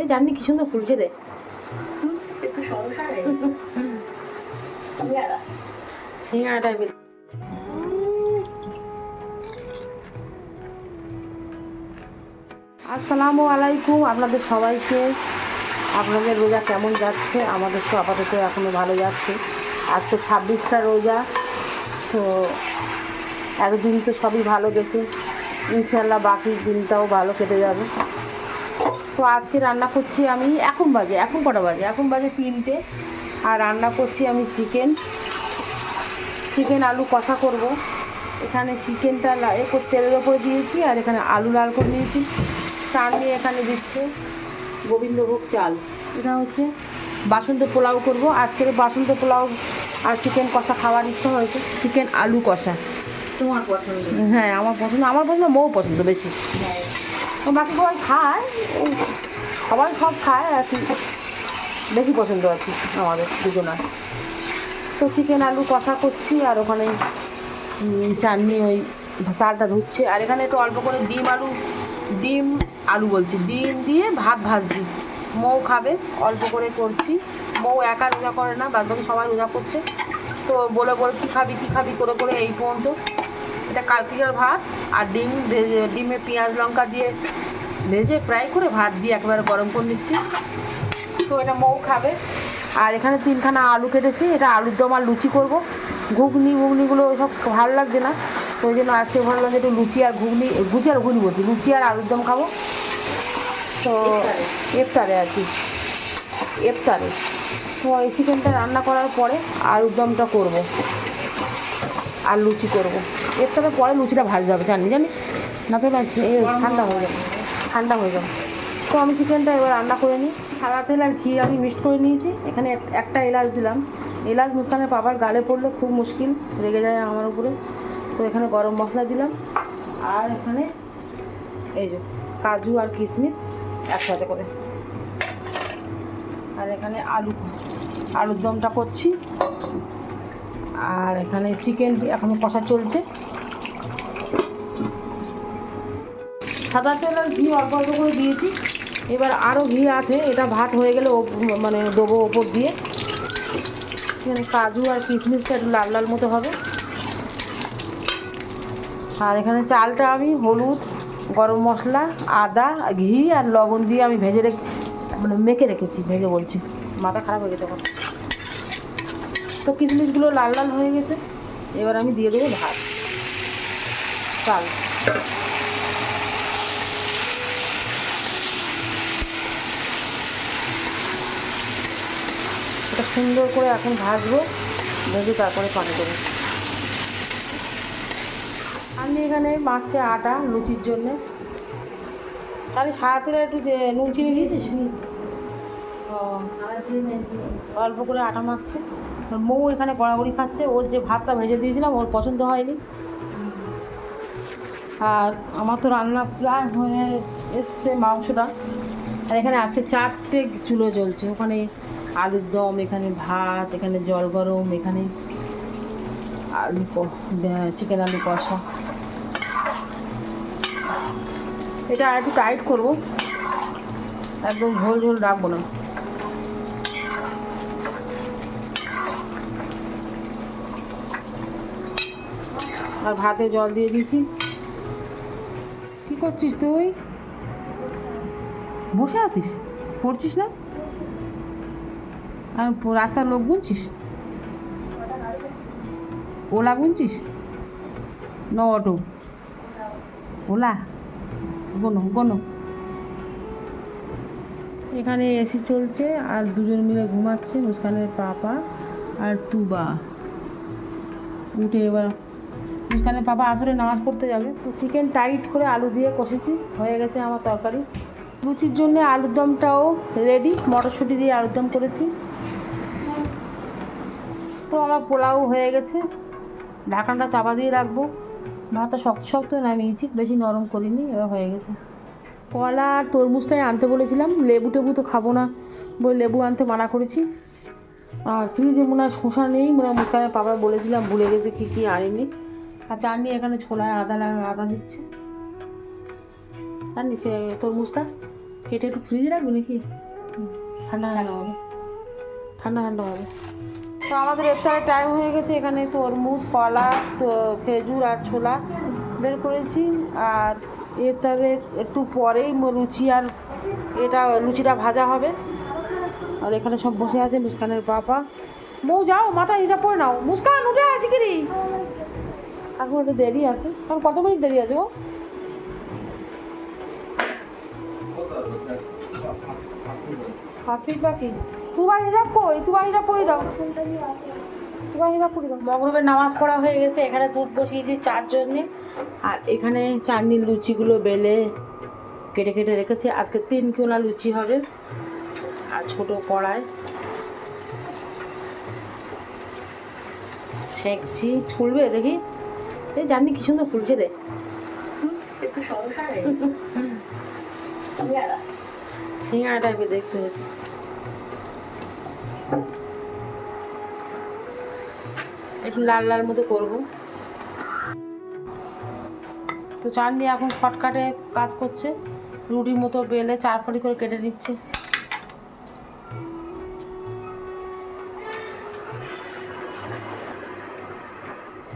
এই জানি কি সুন্দর ফুলছে রে। একটু সিঙ্গাটা আসসালামু আলাইকুম আপনাদের সবাইকে। আপনাদের রোজা কেমন যাচ্ছে? আমাদের তো আপাতত এখনও ভালো যাচ্ছে। আজ তো ছাব্বিশটা রোজা তো একদিন তো সবই ভালো গেছে। ইনশাল্লাহ বাকি দিনটাও ভালো কেটে যাবে। তো আজকে রান্না করছি আমি এখন বাজে এখন কটা বাজে? এখন বাজে তিনটে। আর রান্না করছি আমি চিকেন। চিকেন আলু কষা করব। এখানে চিকেনটা তেলের ওপরে দিয়েছি আর এখানে আলু লাল করে নিয়েছি চাল নিয়ে এখানে দিচ্ছে গোবিন্দভোগ চাল। এটা হচ্ছে বাসন্ত পোলাও করব। আজকের বাসন্ত পোলাও আর চিকেন কষা খাওয়ার ইচ্ছা হয়েছে। চিকেন আলু কষা। তোমার পছন্দ? হ্যাঁ আমার পছন্দ। আমার পছন্দ মৌ পছন্দ বেশি। হ্যাঁ তো বাকি সবাই খায়। সবাই সব খায়, আর কি বেশি পছন্দ আর কি আমাদের দুজনার। তো চিকেন আলু কষা করছি, আর ওখানে চাটনি ওই চালটা ধুচ্ছে। আর এখানে একটু অল্প করে ডিম আলু ডিম আলু বলছি। ডিম দিয়ে ভাত ভাজছি। মৌ খাবে, অল্প করে করছি। মৌ একা রোজা করে না বাদ সবাই রোজা করছে। তো বলে বলে, কী খাবি কী খাবি, করে করে এই পর্যন্ত। এটা কালকিকার ভাত আর ডিম ভেজে ডিমে পেঁয়াজ লঙ্কা দিয়ে ভেজে ফ্রাই করে ভাত দিয়ে একেবারে গরম করে নিচ্ছি। তো এটা মৌ খাবে। আর এখানে তিনখানা আলু কেটেছি এটা আলুর দম আর লুচি করব। ঘুগনি ঘুগনিগুলো ওইসব ভালো লাগছে না তো ওই জন্য আজকে ভালো লাগছে একটু লুচি আর ঘুগনি লুচি আর ঘুগনি বলছি লুচি আর আলুর দম খাব। তো। ইফতারে? আর কি ইফতারে। তো এই চিকেনটা রান্না করার পরে আলুর দমটা করব আর লুচি করব। ইফতারে পরে লুচিটা ভাজতে হবে জানি জানিস না তো ঠান্ডা হয়ে যাবে ঠান্ডা হয়ে যাবে। তো আমি চিকেনটা এবার রান্না করে নিই। সাদা তেল আর ঘি আমি মিক্সড করে নিয়েছি। এখানে একটা এলাচ দিলাম। এলাচ মুস্কানের বাবার গালে পড়লে খুব মুশকিল রেগে যায় আমার উপরে। তো এখানে গরম মশলা দিলাম। আর এখানে এই যে কাজু আর কিশমিশ একসাথে করে। আর এখানে আলু আলুর দমটা করছি। আর এখানে চিকেন এখনও কষা চলছে। সাদা তেল আর ঘি অল্প অল্প করে দিয়েছি। এবার আরও ঘি আছে, এটা ভাত হয়ে গেলে মানে দেবো ওপর দিয়ে। এখানে কাজু আর কিশমিশটা একটু লাল লাল মতো হবে। আর এখানে চালটা আমি হলুদ, গরম মশলা, আদা, ঘি আর লবণ দিয়ে আমি ভেজে রেখে মানে মেখে রেখেছি, ভেজে বলছি। মাথা খারাপ হয়ে গেছে এখন তো কিশমিশগুলো লাল লাল হয়ে গেছে। এবার আমি দিয়ে দেবো ভাত। চাল। সুন্দর করে এখন ভাজবো, ভেজে তারপরে পানি দেবো। আমি এখানে মাখছে আটা লুচির জন্যে। তাহলে সারা তেলে একটু নুন চিনি দিয়েছিস? অল্প করে আটা মাখছে। মৌ এখানে গড়াগড়ি খাচ্ছে, ওর যে ভাতটা ভেজে দিয়েছিলাম, ওর পছন্দ হয়নি। আর আমার তো রান্না প্রায় হয়ে এসছে মাংসটা। আর এখানে আজকে চারটে চুলো জ্বলছে। ওখানে আলুর দম, এখানে ভাত, এখানে জল গরম, এখানে আলু চিকেন আলু কষা। এটা আর একটু টাইট করব। একদম ঝোল ঝোল রাখব না। আর ভাতে জল দিয়ে দিয়েছি। কি করছিস তুই? বসে আছিস? পড়ছিস না? আর রাস্তার লোক গুনছিস? ওলা গুনছিস? ন অটো। ওলা। গোনো গোনো। এখানে এসি চলছে, আর দুজন মিলে ঘুমাচ্ছে, মুস্কানের পাপা আর তুবা। উঠে এবার মুস্কানের পাপা আসলে নামাজ পড়তে যাবে। তো চিকেন টাইট করে আলু দিয়ে কষেছি, হয়ে গেছে আমার তরকারি। লুচির জন্য আলুর দমটাও রেডি মটরশুঁটি দিয়ে আলুর দম করেছি। তো আমার পোলাও হয়ে গেছে। ঢাকনাটা চাপা দিয়ে রাখব। ভাতটা শক্ত শক্ত নামিয়েছি, বেশি নরম করিনি, এবার হয়ে গেছে। কলা আর তরমুজটাই আনতে বলেছিলাম, লেবু টেবু তো খাব না বলে লেবু আনতে মানা করেছি। আর ফ্রিজে মনে হয় শশা নেই, মনে হয় মুস্কানের পাপা বলেছিলাম, ভুলে গেছে কী কী আনিনি। আর চাটনি এখানে ছোলায় আদা লাগা, আদা দিচ্ছে। আর নিচে তরমুজটা কেটে একটু ফ্রিজে রাখব নাকি? ঠান্ডা ঠান্ডা হবে। ঠান্ডা ঠান্ডা হবে। তো আমাদের ইফতারের টাইম হয়ে গেছে, এখানে তরমুজ, কলা খেজুর আর ছোলা বের করেছি। আর ইফতারের একটু পরেই লুচি আর এটা, লুচিটা ভাজা হবে। আর এখানে সব বসে আছে মুস্কানের বাবা বউ, যাও মাথা হিসাব করে নাও। মুস্কান, উঠে আছে কি রে? এখন একটু দেরি আছে। এখন কত মিনিট দেরি আছে গো? মিনিট বাকি তুবার হিসাব কই? তুবার হিসাব করে দাও? তুবার হিসাব করে দাও? মগরবের নামাজ পড়া হয়ে গেছে এখানে দুধ বসিয়েছি চার জন্যে আর এখানে চাটনির লুচিগুলো বেলে কেটে কেটে রেখেছি। আজকে তিন কোনা লুচি হবে আর ছোট কড়ায় সেঁকছি। ফুলবে দেখি? এই জানি কি সুন্দর ফুলছে রে। একটু সমস্যা সিঙ্গারা টাইপের দেখতে হয়েছে। একটু লাল লাল মতো করব। তো চাঁদনি এখন শর্টকাটে কাজ করছে, রুটির মতো বেলে চার ফালি করে কেটে নিচ্ছে।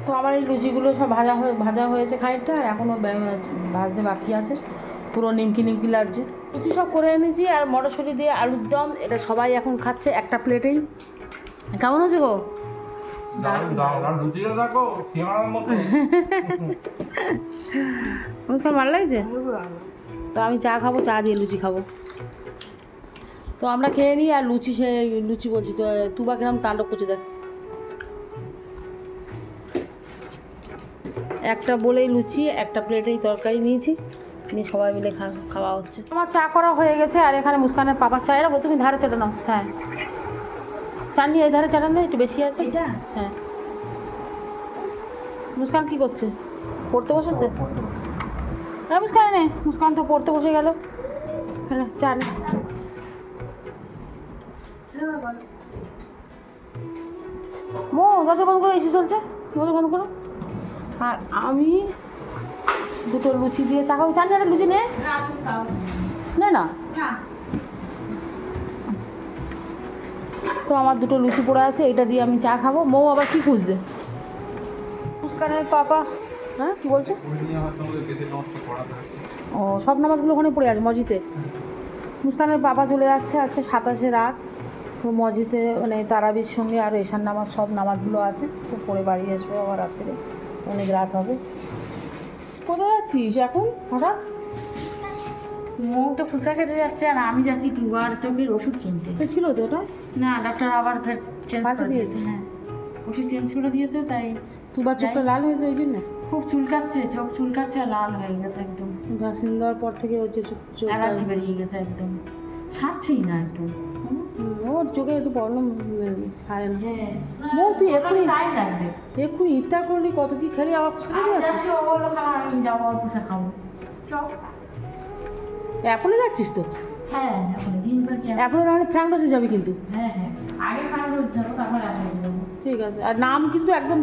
তো আমার এই লুচিগুলো সব ভাজা হয়ে, ভাজা হয়েছে খানিকটা, আর এখনও ভাজতে বাকি আছে। পুরো নিমকি নিমকি লাগছে। লুচি সব করে এনেছি আর মটরশুঁটি দিয়ে আলুর দম এটা সবাই এখন খাচ্ছে একটা প্লেটেই। কেমন হচ্ছে গো? মুস্কান ভালো লাগছে? তো আমি চা খাব চা দিয়ে লুচি খাব। তো আমরা খেয়ে নিই আর লুচি সে লুচি বলছি তো তুবা কিরম তাণ্ডব করছে দেখ। একটা বলেই লুচি একটা প্লেটেই তরকারি নিয়েছি। নিয়ে সবাই মিলে খাওয়া হচ্ছে। আমার চা করা হয়ে গেছে আর এখানে মুস্কানের পাপার চা। এরকম তুমি ধারে চাটা নাও। হ্যাঁ। চাননি এই ধারে চাটান একটু বেশি আছে? এটা? হ্যাঁ। মুস্কান কি করছে? পড়তে বসেছে? হ্যাঁ মুস্কান নে মুস্কান তো পড়তে বসে গেল। হ্যাঁ চা নে। মো দরজা বন্ধ করো এসি চলছে? দরজা বন্ধ করো। আর আমি দুটো লুচি দিয়ে চা খাব চান চারটা লুচি নে। নে না তো আমার দুটো লুচি পড়ে আছে এটা দিয়ে আমি চা খাব। মৌ আবার কি খুঁজছে? মুস্কানের পাপা। হ্যাঁ কি বলছো? ও সব নামাজগুলো ওখানে পড়ে আছে মসজিদে। মুস্কানের বাবা চলে যাচ্ছে আজকে সাতাশে রাত। তো মসজিদে মানে তারাবির সঙ্গে আর এশার নামাজ সব নামাজগুলো আছে। তো পড়ে বাড়ি আসব আবার রাত্রে। অনেক রাত হবে। কোথায় যাচ্ছিস এখন? হঠাৎ? মুখ তো ফুসকা কেটে যাচ্ছে আর আমি যাচ্ছি দুবার চোখের ওষুধ কিনতে। তো ছিল তো ওটা? না ডাক্তার আবার ফের চেঞ্জ করে দিয়েছে? হ্যাঁ। ওষুধ চেঞ্জ করে দিয়েছে তাই তুবার চোখটা লাল হয়েছে ওই জন্য? খুব চুলকাচ্ছে চোখ চুলকাচ্ছে আর লাল হয়ে গেছে একদম। ভ্যাকসিন দেওয়ার পর থেকে হচ্ছে চোখ চোখ অ্যালার্জি বেরিয়ে গেছে একদম। সারছেই না একদম। ওর চোখে একটু প্রবলেম ছাড়ে না। হ্যাঁ। তুই এক্ষুনি এক্ষুনি ইফতার করলি কত কি খেলি আবার ফুসা খাব চল। যাচ্ছিস তো? হ্যাঁ এখন দিনবার কি অ্যাপলে যাবি কিন্তু। হ্যাঁ হ্যাঁ। আগে খাওয়া রোজ যাব তারপর ঠিক আছে। আর নাম কিন্তু একদম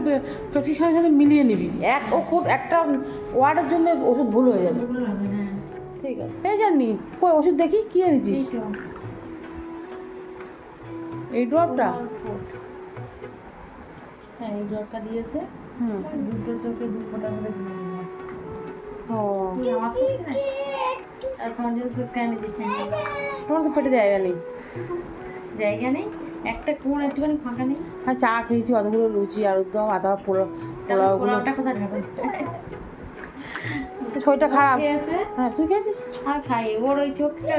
প্রেসক্রিপশনের সাথে মিলিয়ে নিবি। এক ও খুব একটা ওয়ার্ডের জন্য ওষুধ ভুল হয়ে যাবে। হ্যাঁ ঠিক আছে। এই জানি ওষুধ দেখি কি এনেছিস? এই ড্রপটা? হ্যাঁ এই ড্রপটা দিয়েছে। হুম। দুটো চোখে দু ফোঁটা করে দিয়ে ও। তুই আওয়াজ করছিস না? তোমার জন্য স্ক্যানে দেখে নিই তোমার তো পেটে জায়গা নেই। জায়গা নেই? একটা কোন একটুখানি ফাঁকা নেই? আর চা খেয়েছি অতগুলো লুচি আলুর দম আদা পোড়া তাহলে পোলাওটা কোথায় ঢাকা? শরীরটা খারাপ। হ্যাঁ তুই খেয়েছিস? আর খাই ওর ওই চোখটা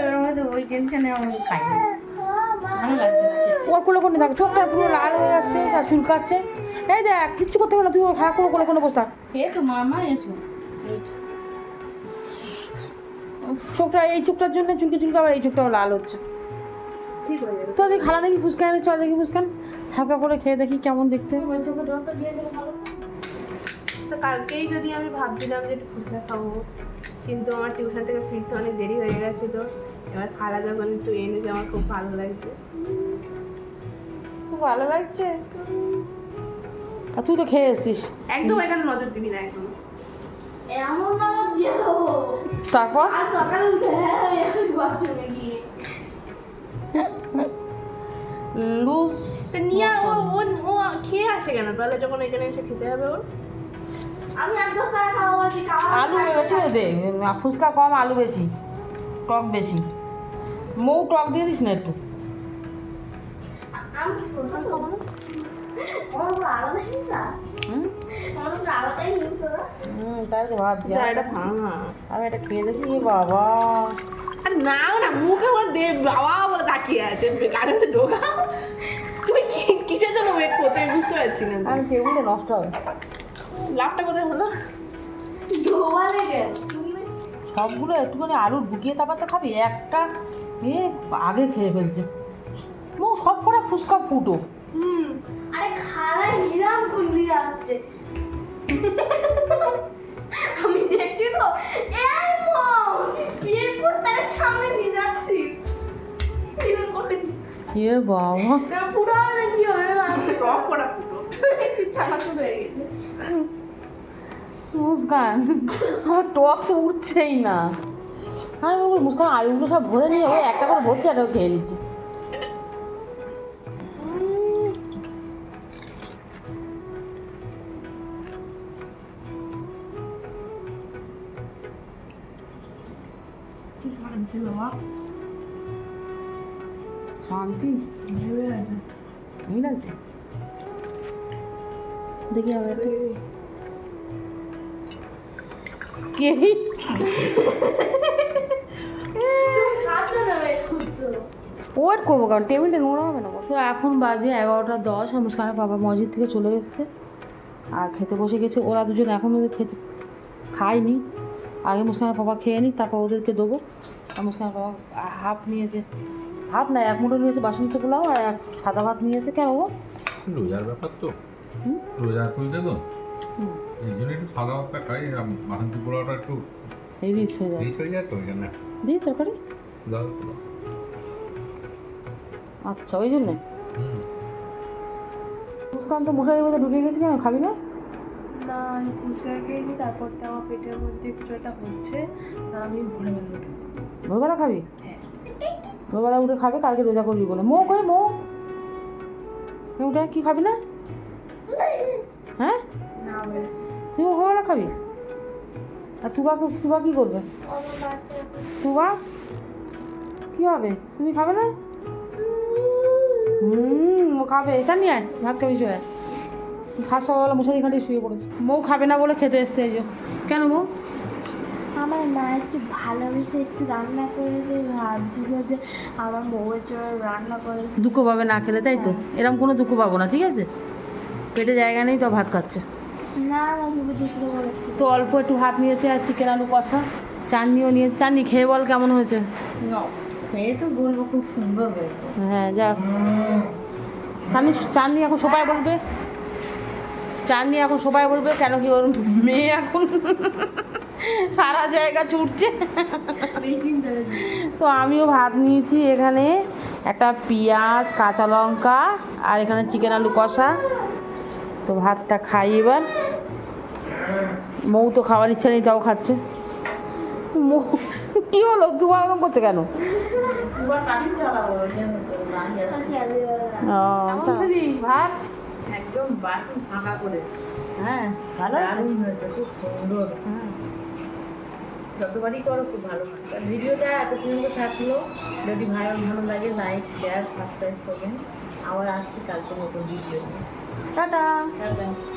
ওই টেনশনে আমি খাই ওর কোলে কোলে থাকে চোখটা পুরো লাল হয়ে যাচ্ছে তার চুলকাচ্ছে। এই দেখ কিচ্ছু করতে পারো না তুই ওর খা করে কোলে কোলে বসে থাক। এই তো মামা এসো। এই তো। চোখটা এই চোখটার জন্য চুলকে চুলকে আবার এই চোখটাও লাল হচ্ছে। ঠিক হয়ে তো দেখি খালা দেখি ফুচকা এনে চল দেখি ফুচকান হালকা করে খেয়ে দেখি কেমন দেখতে? তো কালকেই যদি আমি ভাবছিলাম যে ফুচকা খাব। কিন্তু আমার টিউশন থেকে ফিরতে অনেক দেরি হয়ে গেছিল। এবার খালা যখন একটু এনে যে আমার খুব ভালো লাগছে। খুব ভালো লাগছে? আর তুই তো খেয়ে এসছিস। একদম এখানে নজর দিবি না এখন। এমন নজর দিয়ে দেবো। তারপর? আর সকালে উঠে হ্যাঁ বাথরুমে গিয়ে। লুজ নিয়ে ও ও ও খেয়ে আসে কেন? তাহলে যখন এখানে এসে খেতে হবে ওর? আলু বেশি দে ফুচকা কম আলু বেশি টক বেশি। মৌ টক দিয়ে দিস না একটু। তাই তো ভাবছি। আমি এটা খেয়ে দেখি এ বাবা। আর নাও না মুখে ওর দে বাবা বলে তাকিয়ে আছে। গাড়িতে ঢোকাও। তুমি কি কিসের জন্য ওয়েট করতে আমি বুঝতে পারছি না। আমি টেবিলে নষ্ট হবে। লাভটা কোথায় হলো? সবগুলো একটুখানি আলু ঢুকিয়ে তারপর তো খাবি একটা এ আগে খেয়ে ফেলছে। মৌ সব কটা ফুচকা ফুটো। হুম আরে খালা হিরাম কুন্ডি আসছে। আমি দেখছি তো এই মম তুই বিয়ের পোস্টারের সামনে নিয়ে যাচ্ছিস। এরকম এ বাবা। পুরো কি হবে রক করা মুস্কান আমার টক তো উঠছেই না। আমি বলব মুস্কান আলুগুলো সব ভরে নিয়ে ওই একটা করে ভরছে একটা খেয়ে নিচ্ছে। শান্তি? আমি লাগছে দেখি একটা। কে? খুঁজছো ওয়েট করব কারণ টেবিলটা নোংরা হবে না। তো এখন বাজে এগারোটা দশ আর মুস্কানের বাবা মসজিদ থেকে চলে এসছে। আর খেতে বসে গেছে। ওরা দুজন এখনও খেতে খায়নি। আগে মুস্কানের বাবা খেয়ে নি তারপর ওদেরকে দেবো। আর মুস্কানের বাবা হাফ নিয়েছে। হাফ না এক মুঠো নিয়েছে বাসন্তী পোলাও আর এক সাদা ভাত নিয়েছে। কেন ও রোজার ব্যাপার তো? রোজা খুলতে তো? এই জন্য একটু সাদা ভাতটা খাই আর বাসন্তী পোলাওটা একটু রিচ হয়ে যায় রিচ হয়ে যায় তো ওই জন্য। দিই তরকারি? দাও। আচ্ছা ওই জন্যে? মুস্কান তো মশারি মধ্যে ঢুকে গেছে কেন? খাবি না? না আমি ফুচকা খেয়েছি তারপর তো আমার পেটের মধ্যে কিছু একটা হচ্ছে আমি উঠে ভোরবেলা খাবি? হ্যাঁ। ভোরবেলা উঠে খাবে কালকে রোজা করবি বলে। মৌ কই মৌ? উঠে কি খাবি না? হ্যাঁ? তুই ভোরবেলা খাবি? আর তুবা তুবা কি করবে? তুবা? কি হবে? তুমি খাবে না? হুম ও খাবে। জানি আয় ভাত খাবি শুয়ে শাশুড়িওয়ালা মশারি খাটিয়ে শুয়ে পড়েছে। মৌ খাবে না বলে খেতে এসছে এই যে। কেন মৌ আমার মা একটু ভালোবেসে একটু রান্না করেছে ভাবছি যে আমার বউয়ের জন্য রান্না করেছে। দুঃখ পাবে না খেলে তাই তো? এরকম কোনো দুঃখ পাবো না ঠিক আছে? পেটে জায়গা নেই তো ভাত খাচ্ছে। তো অল্প একটু ভাত নিয়েছে আর চিকেন আলু কষা। চাটনিও নিয়েছে। চাটনি খেয়ে বল কেমন হয়েছে? খেয়ে তো বলব খুব সুন্দর হয়েছে। হ্যাঁ যা। চাটনি চাটনি এখন সবাই বলবে। চাটনি এখন সবাই বলবে কেন কি ওর মেয়ে এখন সারা জায়গা ছুটছে। তো আমিও ভাত নিয়েছি এখানে। একটা পেঁয়াজ কাঁচা লঙ্কা আর এখানে চিকেন আলু কষা। তো ভাতটা খাই এবার। মৌ তো খাওয়ার ইচ্ছা নেই তাও খাচ্ছে। মৌ কী হলো? ওরকম করছে কেন? ভাত? একদম বাসন ফাঁকা করে। হ্যাঁ ভালো হয়েছে? খুব সুন্দর। হ্যাঁ। যতবারই করো খুব ভালো ভিডিওটা এত পর্যন্ত থাকল। যদি ভালো ভালো লাগে লাইক শেয়ার সাবস্ক্রাইব করবেন। আবার আসছি কালকে নতুন ভিডিও 拜拜。拜拜。